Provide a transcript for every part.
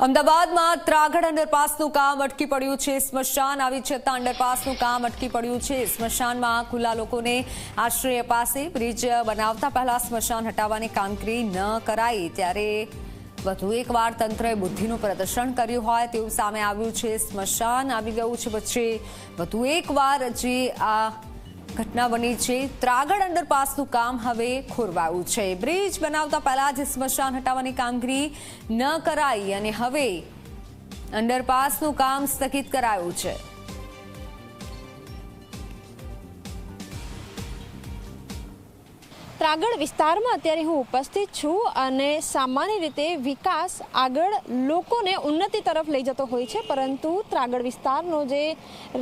અમદાવાદમાં ત્રાગડ અંડરપાસનું કામ અટકી પડ્યું છે. સ્મશાન આવી છતાં અંડરપાસનું કામ અટકી પડ્યું છે. સ્મશાનમાં ખુલ્લા લોકોને આશ્રય પાસે બ્રિજ બનાવતા પહેલા સ્મશાન હટાવવાની કામગીરી ન કરાઈ. ત્યારે વધુ એકવાર તંત્રએ બુદ્ધિનું પ્રદર્શન કર્યું હોય તેવું સામે આવ્યું છે. સ્મશાન આવી ગયું છે પછી વધુ એકવાર જે આ ઘટના બની છે. ત્રાગડ અંડરપાસનું કામ હવે ખોરવાયું છે. બ્રિજ બનાવતા પહેલા જ સ્મશાન હટાવવાની કામગીરી ન કરાઈ અને હવે અંડરપાસનું કામ સ્થગિત કરાયું છે. ત્રાગડ વિસ્તારમાં અત્યારે હું ઉપસ્થિત છું અને સામાન્ય રીતે વિકાસ આગળ લોકોને ઉન્નતિ તરફ લઈ જતો હોય છે, પરંતુ ત્રાગડ વિસ્તારનો જે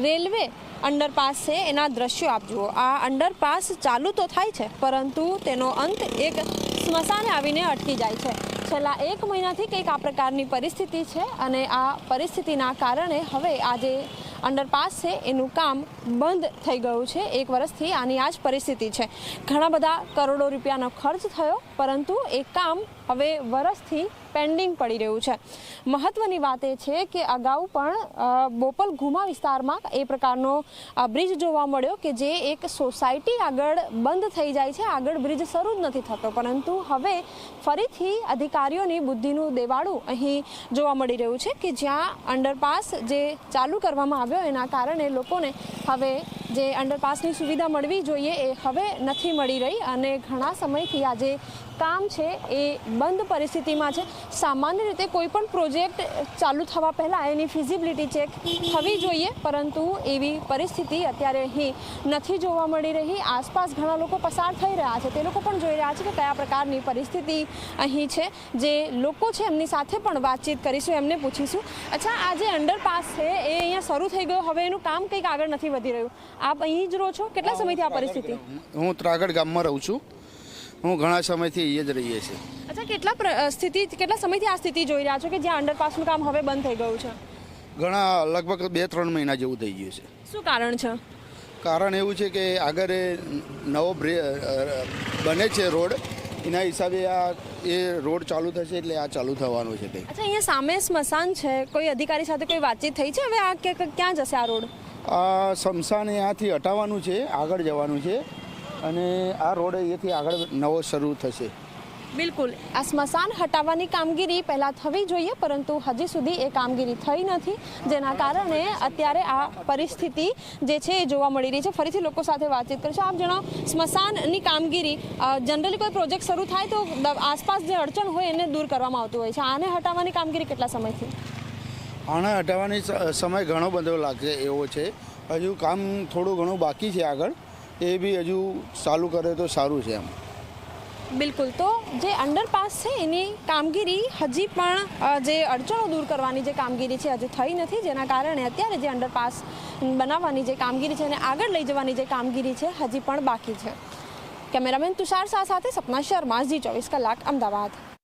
રેલવે અંડરપાસ છે, એના દ્રશ્યો આપ જુઓ. આ અંડરપાસ ચાલુ તો થાય છે, પરંતુ તેનો અંત એક સ્મશાને આવીને અટકી જાય છે. છેલ્લા એક મહિનાથી કંઈક આ પ્રકારની પરિસ્થિતિ છે અને આ પરિસ્થિતિના કારણે હવે આજે અંડરપાસ છે, એનું કામ બંધ થઈ ગયું છે. એક વર્ષથી આની આ જ પરિસ્થિતિ છે. ઘણા બધા કરોડો રૂપિયાનો ખર્ચ થયો, પરંતુ એ કામ હવે વર્ષથી પેન્ડિંગ પડી રહ્યું છે. મહત્વની વાત એ છે કે અગાઉ પણ બોપલ ઘુમા વિસ્તારમાં એ પ્રકારનો બ્રિજ જોવા મળ્યો કે જે એક સોસાયટી આગળ બંધ થઈ જાય છે. આગળ બ્રિજ શરૂ જ નથી થતો. પરંતુ હવે ફરીથી અધિકારીઓની બુદ્ધિનું દેવાળું અહીં જોવા મળી રહ્યું છે કે જ્યાં અંડરપાસ જે ચાલુ કરવામાં આવ્યો એના કારણે લોકોને હવે જે અંડરપાસની સુવિધા મળવી જોઈએ એ હવે નથી મળી રહી અને ઘણા સમયથી આ જે કામ છે એ બંધ પરિસ્થિતિમાં છે. સામાન્ય રીતે કોઈ પણ પ્રોજેક્ટ ચાલુ થવા પહેલાં એની ફિઝિબિલિટી ચેક થવી જોઈએ, પરંતુ એવી પરિસ્થિતિ અત્યારે અહીં નથી જોવા મળી રહી. આસપાસ ઘણા લોકો પસાર થઈ રહ્યા છે. તે લોકો પણ જોઈ રહ્યા છે કે કયા પ્રકારની પરિસ્થિતિ અહીં છે. જે લોકો છે એમની સાથે પણ વાતચીત કરીશું, એમને પૂછીશું. અચ્છા, આ જે અંડરપાસ છે એ અહીંયા શરૂ થઈ ગયો. હવે એનું કામ કંઈક આગળ નથી વધી રહ્યું. આપ અહીં જ રહો છો? કેટલા સમયથી આ પરિસ્થિતિ? હું ત્રાગડ ગામમાં રહું છું. હું ઘણા સમયથી અહીંયા જ રહીએ છીએ. અચ્છા કેટલા સ્થિતિ કેટલા સમયથી આ સ્થિતિ જોઈ રહ્યા છો કે જ્યાં અંડરપાસનું કામ હવે બંધ થઈ ગયું છે? ઘણા લગભગ બે ત્રણ મહિના જેવું થઈ ગયું છે. શું કારણ છે? કારણ એવું છે કે આગળ એ નવો બને છે રોડ. એના હિસાબે આ એ રોડ ચાલુ થશે એટલે આ ચાલુ થવાનું છે અચ્છા અહીંયા સામે સ્મશાન છે. કોઈ અધિકારી સાથે કોઈ વાતચીત થઈ છે? હવે આ ક્યાં જશે આ રોડ? આ શમશાન અહીંયાથી હટાવવાનું છે, આગળ જવાનું છે અને આ રોડ અહીંયાથી આગળ નવો શરૂ થશે. બિલકુલ. આ સ્મશાન હટાવવાની કામગીરી પહેલાં થવી જોઈએ, પરંતુ હજી સુધી એ કામગીરી થઈ નથી. જેના કારણે અત્યારે આ પરિસ્થિતિ જે છે એ જોવા મળી રહી છે. ફરીથી લોકો સાથે વાતચીત કરશે. આપ જણાવો સ્મશાનની કામગીરી જનરલી કોઈ પ્રોજેક્ટ શરૂ થાય તો આસપાસ જે અડચણ હોય એને દૂર કરવામાં આવતું હોય છે. આને હટાવવાની કામગીરી કેટલા સમયથી? આને હટાવવાની સમય ઘણો બધો લાગશે, એવો છે. હજુ કામ થોડું ઘણું બાકી છે આગળ. એ બી હજુ ચાલુ કરે તો સારું છે એમ. બિલકુલ. તો જે અંડરપાસ છે, એની કામગીરી હજી પણ જે અડચણો દૂર કરવાની જે કામગીરી છે, હજી થઈ નથી. જેના કારણે અત્યારે જે અંડરપાસ બનાવવાની જે કામગીરી છે અને આગળ લઈ જવાની જે કામગીરી છે, હજી પણ બાકી છે. કેમેરામેન તુષાર શાહ સાથે સપના શર્મા જી ચોવીસ કલાક, અમદાવાદ.